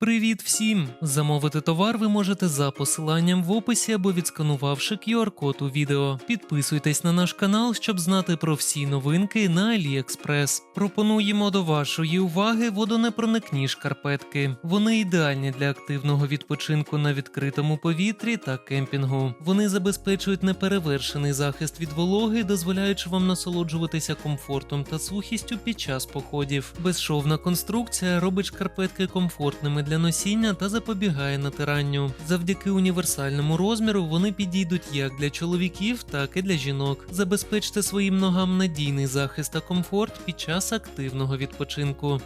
Привіт всім! Замовити товар ви можете за посиланням в описі або відсканувавши QR-код у відео. Підписуйтесь на наш канал, щоб знати про всі новинки на AliExpress. Пропонуємо до вашої уваги водонепроникні шкарпетки. Вони ідеальні для активного відпочинку на відкритому повітрі та кемпінгу. Вони забезпечують неперевершений захист від вологи, дозволяючи вам насолоджуватися комфортом та сухістю під час походів. Безшовна конструкція робить шкарпетки комфортними для носіння та запобігає натиранню. Завдяки універсальному розміру вони підійдуть як для чоловіків, так і для жінок. Забезпечте своїм ногам надійний захист та комфорт під час активного відпочинку.